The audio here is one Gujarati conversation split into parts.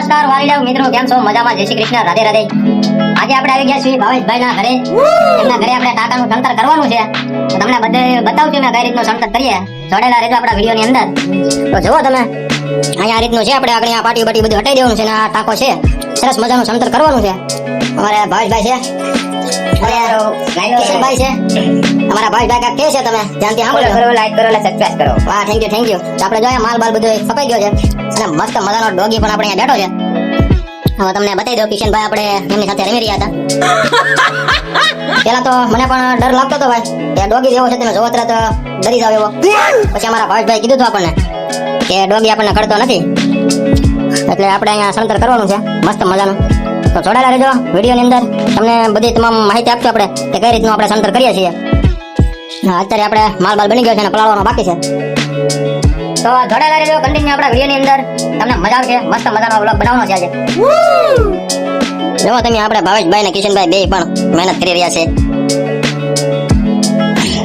નમસ્કાર વાલીડાઓ મિત્રો, કેમ છો? મજામાં? જય શ્રી કૃષ્ણ, રાધે રાધે. આજે આપણે આવી ગયા છીએ ભાવેશભાઈ ના ઘરે. એમના ઘરે આપણે ટાકાનું સંતર કરવાનું છે. તમને બધે બતાવું છું મેં કઈ રીતનું સંતર કરીએ. જોડેલા રહેજો આપણા વિડીયોની અંદર. તો જુઓ તમે, અહીંયા આ રીતનું છે, આપણે આગળ આ પાટી બાટી બધું હટાઈ દેવાનું છે અને આ ટાંકો છે. સરસ મજાનું સંતર કરવાનું છે. અમારે ભાવેશભાઈ છે. અને છે અમારા ભાવેશભાઈ કાંઈક કહે છે તમે? ધ્યાનથી સાંભળો કરો લાઈક કરો સબસ્ક્રાઇબ કરો. વાહ થેન્ક યુ થેન્ક યુ આપણે જોઈએ માલ બાલ બધો કપાઈ ગયો છે. અને મસ્ત મજાનો ડોગી પણ આપણે અહીંયા બેઠો છે. હવે તમને બતાવી દો કિશનભાઈ આપણે એમની સાથે રમી રહ્યા હતા. પેલા તો મને પણ ડર લાગતો હતો ભાઈ. કે ડોગી જેવો છે તમે જોવો તરત ડરી જાવ એવો. પછી અમારા ભાવેશભાઈ કીધું હતું આપણને કે ડોગી આપણને કરતો નથી. એટલે આપણે અહીંયા સંતર કરવાનું છે. મસ્ત મજાનું. તો જોડાયેલા રહેજો વિડીયોની અંદર. તમને બધી તમામ માહિતી આપશું આપણે કે કઈ રીતનું આપણે સંતર કરીએ છીએ. અત્યારે આપણે માલ બાલ બની ગયો છે અને પલાળવાનો બાકી છે. તો જોડાયેલા રહેજો કન્ટિન્યુ આપણા વિડીયોની અંદર. તમને મજા આવશે, મસ્ત મજાનો વ્લોગ બનાવવાનો છે આજે. જો તમે આપણે ભાવેશભાઈ અને કિશનભાઈ બે પણ મહેનત કરી રહ્યા છે.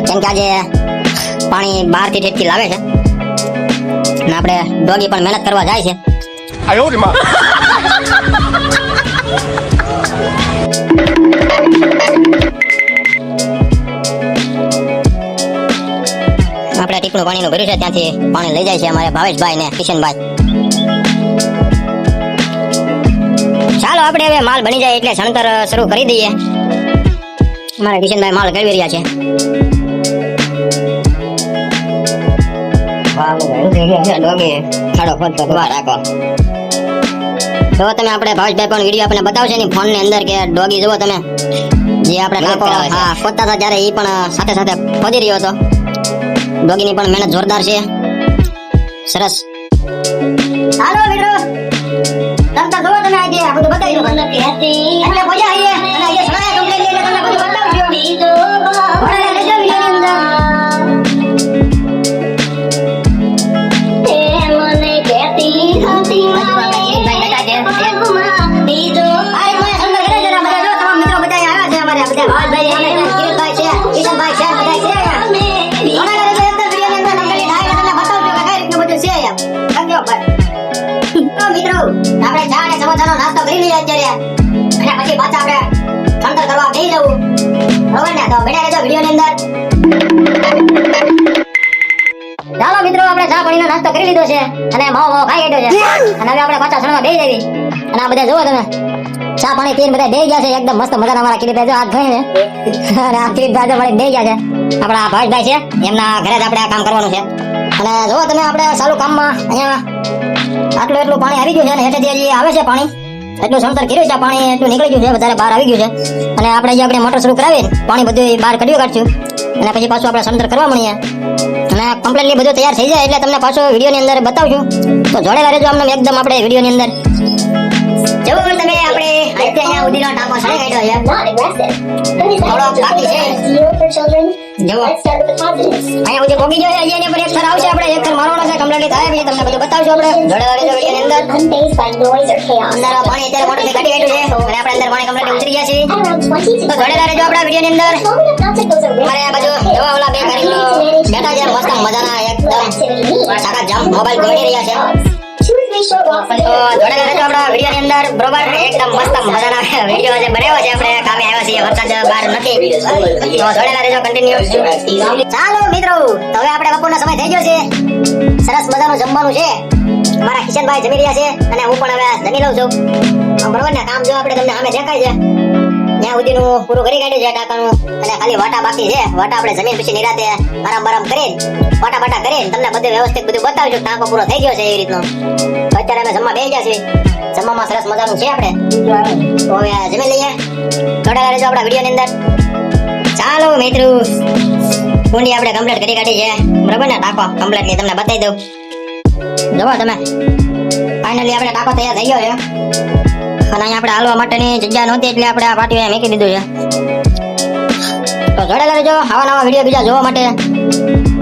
કેમ કે આજે પાણી બહારથી ઠેઠથી લાવે છે. અને આપણે ડોગી પણ મહેનત કરવા જાય છે. 哎 નું પાણીનું ભર્યું છે ત્યાંથી. પાણી લઈ જાય છે અમારે ભાવેશભાઈ ને કિશનભાઈ. ચાલો આપણે હવે માલ બની જાય એટલે સણતર શરૂ કરી દઈએ. અમારા કિશનભાઈ માલ કરી રહ્યા છે. જો તમે આપણે ભાવેશભાઈ પણ વીડિયો ને ફોનની અંદર કે ડોગી જુઓ તમે. જે આપણે પોતા હતા જ્યારે એ પણ સાથે સાથે ખોદી રહ્યો હતો. ડોગીની પણ મહેનત જોરદાર છે. સરસ. હાલો મિત્રો. તમતા જોવો તમે આજે આ બધું બતાવી દો એટલે મજા આવી અત્યારે. અને જવું ચાલો મિત્રો, આપણે ચા પાણીનો નાસ્તો કરી લીધો છે અને માવો માવો ખાઈ લીધો છે. અને હવે આપણે પાછા સણવા બેસી જવી અને આ બધા જુઓ તમે. ચા પાણી પીને બધા બેસી ગયા છે. એકદમ મસ્ત મજાના અમારા કિરીટભાઈ જો હાથ ધોઈને. અને આ કિરીટભાઈ જો વળી બેસી ગયા છે. આપણા ભાવેશભાઈ છે. એમના ઘરે જ આપણે આ કામ કરવાનું છે. અને જુઓ તમે, આપણે ચાલુ કામમાં અહીંયા આટલું એટલું પાણી આવી ગયું છે. અને હેઠે જે આવે છે પાણી એટલું સંતર કર્યું છે પાણી એટલું નીકળી ગયું છે વધારે બહાર આવી ગયું છે. અને આપણે જે આપણે મોટર શરૂ કરાવી પાણી બધું બહાર કઢ્યું કાઢશું. અને પછી પાછું આપણે સમતર કરવા મળીએ અને કમ્પ્લીટલી બધું તૈયાર થઈ જાય એટલે તમને પાછો વિડીયોની અંદર બતાવશું. તો જોડેલા રહેજો અમને એકદમ આપણે વિડીયોની અંદર. જવો તમે આપણે આજે ઉડીનો ટાંકો સળી કાઢ્યો છે. થોડો બાકી છે. જવો અહીંયા પોગી ગયો છે, અહીંયા પર એક આવશે આપણે. એક મારવાનો છે કમ્પ્લીટલી થાય પછી તમને બધું બતાવશું આપણે. જોડેલા રહેજો વિડીયોની અંદર. અંદર પાણી અત્યારે મોટરથી કાઢી કાઢ્યું છે. અને આપણે અંદર પાણી કમ્પ્લીટ ઉતરી ગયા છે તો જોડેલા રહેજો આપણા વિડીયોની અંદર. મારે આ બાજુ જોવા ઓલા બે કારીગરો બેઠા છે. મસ્ત મજાના એકદમ સાકા જમ મોબાઈલ ગોળી રહ્યા છે. તો જોડેલા રહેજો સરસ મજાનું જમવાનું છે મારા કિશનભાઈ જમી રહ્યા છે અને હું પણ હવે જમી લઉં છું બરોબર ને કામ જો આપણે તમને સામે દેખાય છે. ત્યાં સુધીનું પૂરું કરી કાઢ્યું છે ટાંકાનું અને ખાલી વાટા બાકી છે. વાટા આપણે જમીન પછી નિરાતે આરામ બારામ કરીને વાટા બાટા કરી તમને બધું વ્યવસ્થિત બધું બતાવજો ટાંકો પૂરો થઈ ગયો છે એવી રીતનો. અત્યારે અમે જમવા બેસી છીએ. જમવામાં સરસ મજાનું છે આપણે. તો હવે જમી લઈએ. થોડા રહેજો આપણા વિડીયોની અંદર. ચાલો મિત્રો. કુંડી આપણે કમ્પ્લીટ કરી કાઢી છે. બરાબર ને? ટાંકો કમ્પ્લીટલી તમને બતાવી દઉં. જુઓ તમે. ફાઇનલી આપણે ટાંકો તૈયાર થઈ ગયો છે. અને અહીંયા આપણે હાલવા માટેની જગ્યા નહોતી એટલે આપણે આ પાટીઓ મૂકી દીધું છે. તો જોડેલા રહેજો, આવા નવા વીડિયો બીજા જોવા માટે.